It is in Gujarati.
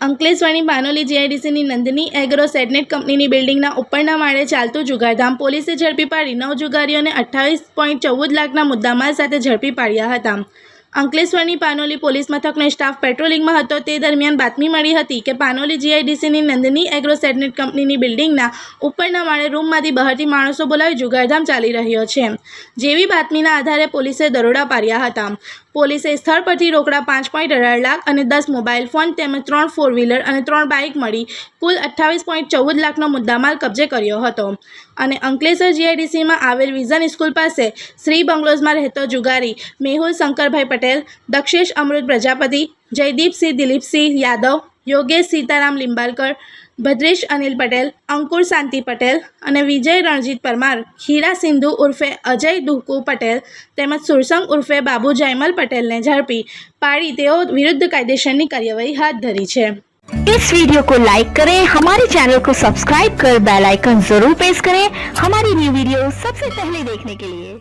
અંકલેશ્વરની બાનોલી જીઆઈડીસીની નંદની એગ્રો સેડનેટ કંપનીની બિલ્ડિંગના ઉપરના માળે ચાલતું જુગારધામ પોલીસે ઝડપી પાડી નવ જુગારીઓને અઠ્ઠાવીસ પોઈન્ટ ચૌદ લાખના મુદ્દામાલ સાથે ઝડપી પાડ્યા હતા. અંકલેશ્વરની પાનોલી પોલીસ મથકનો સ્ટાફ પેટ્રોલિંગમાં હતો. તે દરમિયાન બાતમી મળી હતી કે પાનોલી જીઆઈડીસીની નંદની એગ્રો સેડનેટ કંપનીની બિલ્ડિંગના ઉપરના માળે રૂમમાંથી બહારથી માણસો બોલાવી જુગારધામ ચાલી રહ્યો છે. જેવી બાતમીના આધારે પોલીસે દરોડા પાડ્યા હતા. પોલીસે સ્થળ પરથી રોકડા પાંચ પોઈન્ટ અઢાર લાખ અને દસ મોબાઈલ ફોન તેમજ ત્રણ ફોર વ્હીલર અને ત્રણ બાઇક મળી કુલ અઠ્ઠાવીસ પોઈન્ટ ચૌદ લાખનો મુદ્દામાલ કબજે કર્યો હતો. અને અંકલેશ્વર જીઆઈડીસીમાં આવેલ વિઝન સ્કૂલ પાસે શ્રી બંગલોઝમાં રહેતો જુગારી મેહુલ શંકરભાઈ પટેલ, દક્ષેશ અમૃત પ્રજાપતિ, જયદીપસિંહ દિલીપસિંહ યાદવ યોગેશ સીતારામ લિંબાલકર ભદ્રેશ અનિલ પટેલ અંકુર શાંતિ પટેલ અને વિજય રણજીત પરમાર હીરા સિંધુ ઉર્ફે અજય દુહકુ પટેલ તેમજ સુરસંગ ઉર્ફે બાબુ જયમલ પટેલને ઝડપી પાડી તેઓ વિરુદ્ધ કાયદેસરની કાર્યવાહી હાથ ધરી છે इस वीडियो को लाइक करें हमारे चैनल को सब्सक्राइब कर बेल आइकन जरूर प्रेस करें हमारी न्यू वीडियो सबसे पहले देखने के लिए